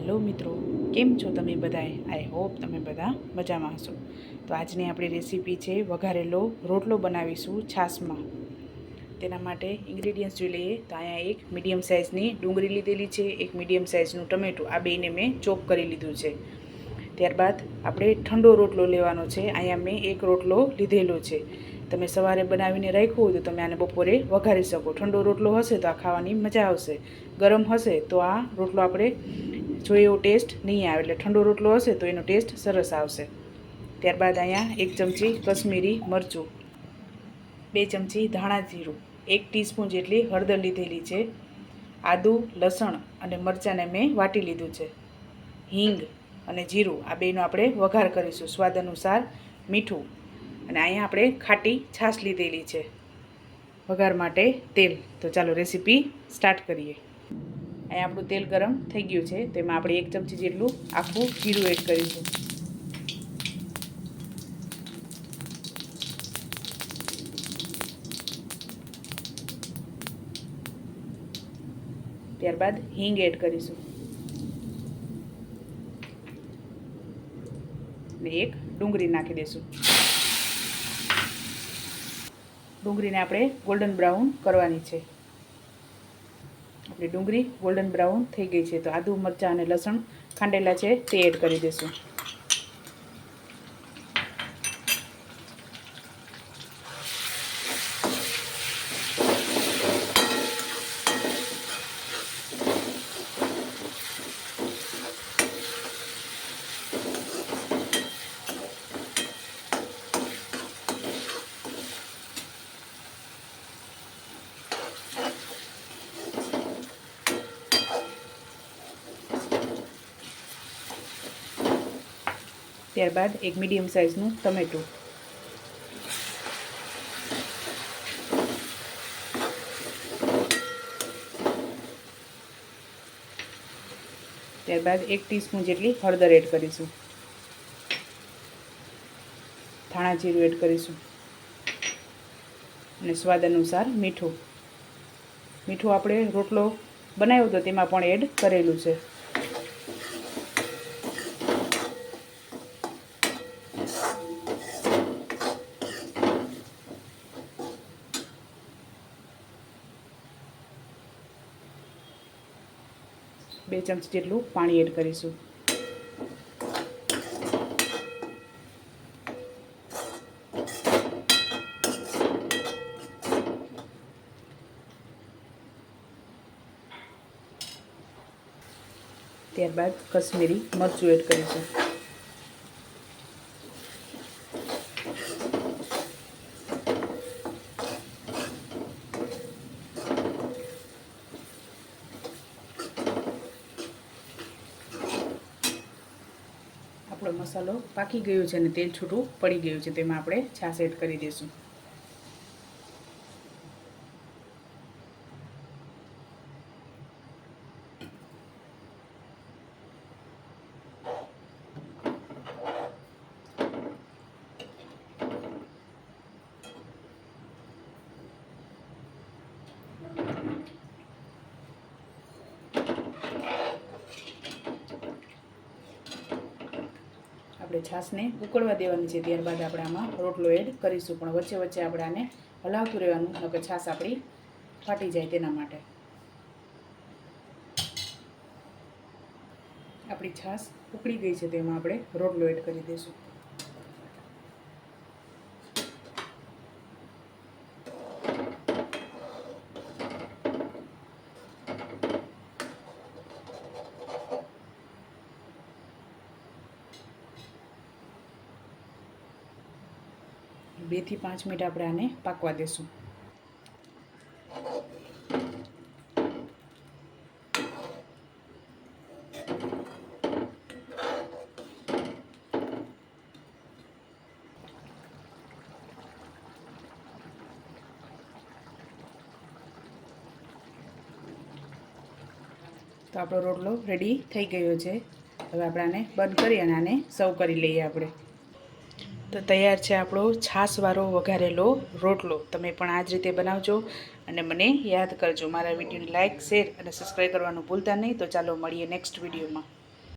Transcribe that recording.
Hello મિત્રો, કેમ છો તમે બધાએ આઈ હોપ તમે બધા મજામાં હશો. તો આજની આપણી રેસીપી છે વઘારેલો રોટલો બનાવીશું છાશમાં. તેના માટે ઇન્ગ્રીડિયન્ટ્સ જોઈ લઈએ. તો અહીંયા એક મીડિયમ સાઇઝની ડુંગળી લીધેલી છે, એક મીડિયમ સાઇઝનું ટમેટું આ બેને મેં ચોપ કરી લીધું છે. ત્યારબાદ આપણે ઠંડો રોટલો લેવાનો છે. અહીંયા મેં એક રોટલો લીધેલો છે. તમે સવારે બનાવીને રાખ્યો હોય તો તમે આને બપોરે વઘારી શકો. ઠંડો રોટલો હશે તો આ ખાવાની મજા આવશે. ગરમ હશે તો આ રોટલો આપણે જો એવો ટેસ્ટ નહીં આવે એટલે ઠંડો રોટલો હશે તો એનો ટેસ્ટ સરસ આવશે. ત્યારબાદ અહીંયા એક ચમચી કશ્મીરી મરચું, બે ચમચી ધાણા જીરું, એક ટીસ્પૂન જેટલી હળદર લીધેલી છે, આદું, લસણ અને મરચાંને મેં વાટી લીધું છે. હિંગ અને જીરું આ બેનો આપણે વઘાર કરીશું સ્વાદ અનુસાર મીઠું. અને અહીંયા આપણે ખાટી છાશ લીધેલી છે. વઘાર માટે તેલ. તો ચાલો રેસીપી સ્ટાર્ટ કરીએ. અહીંયા આપણું તેલ ગરમ થઈ ગયું છે, તેમાં આપણે એક ચમચી જેટલું આખું જીરું એડ કરીશું. ત્યારબાદ હિંગ એડ કરીશું. ને એક ડુંગળી નાખી દઈશું. ડુંગળીને આપણે ગોલ્ડન બ્રાઉન કરવાની છે. આપણી ડુંગળી ગોલ્ડન બ્રાઉન થઈ ગઈ છે. તો આદુ, મરચાં અને લસણ ખાંડેલા છે, તે એડ કરી દઈશું. ત્યારબાદ એક મીડિયમ સાઇઝનું ટમેટું. ત્યારબાદ એક ટીસ્પૂન જેટલી હળદર એડ કરીશું. ધાણા જીરું એડ કરીશું. અને સ્વાદ અનુસાર મીઠું. મીઠું આપણે રોટલો બનાવ્યો તો તેમાં પણ એડ કરેલું છે. બે ચમચી જેટલું પાણી એડ કરીશું. ત્યારબાદ કશ્મીરી મરચું એડ કરીશું. આપણો મસાલો પાકી ગયો છે અને તેલ છૂટું પડી ગયું છે, તેમાં આપણે છાશ એડ કરી દઈશું. આપણે છાશને ઉકળવા દેવાની છે. ત્યારબાદ આપણે આમાં રોટલો એડ કરીશું. પણ વચ્ચે વચ્ચે આપણે આને હલાવતું રહેવાનું, નકર છાશ આપણી ફાટી જાય તેના માટે. આપણી છાશ ઉકળી ગઈ છે. તેમાં આપણે રોટલો એડ કરી દઈશું. બેથી પાંચ મિનિટ આપણે આને પાકવા દેશું. તો આપણો રોટલો રેડી થઈ ગયો છે. હવે આપણે આને બંધ કરી અને આને સર્વ કરી લઈએ આપણે. તો તૈયાર છે આપણો છાશવાળો વઘારેલો રોટલો. તમે પણ આ જ રીતે બનાવજો અને મને યાદ કરજો. મારા વિડીયોને લાઇક શેર અને સબસ્ક્રાઈબ કરવાનું ભૂલતા નહીં. તો ચાલો મળીએ નેક્સ્ટ વિડીયોમાં.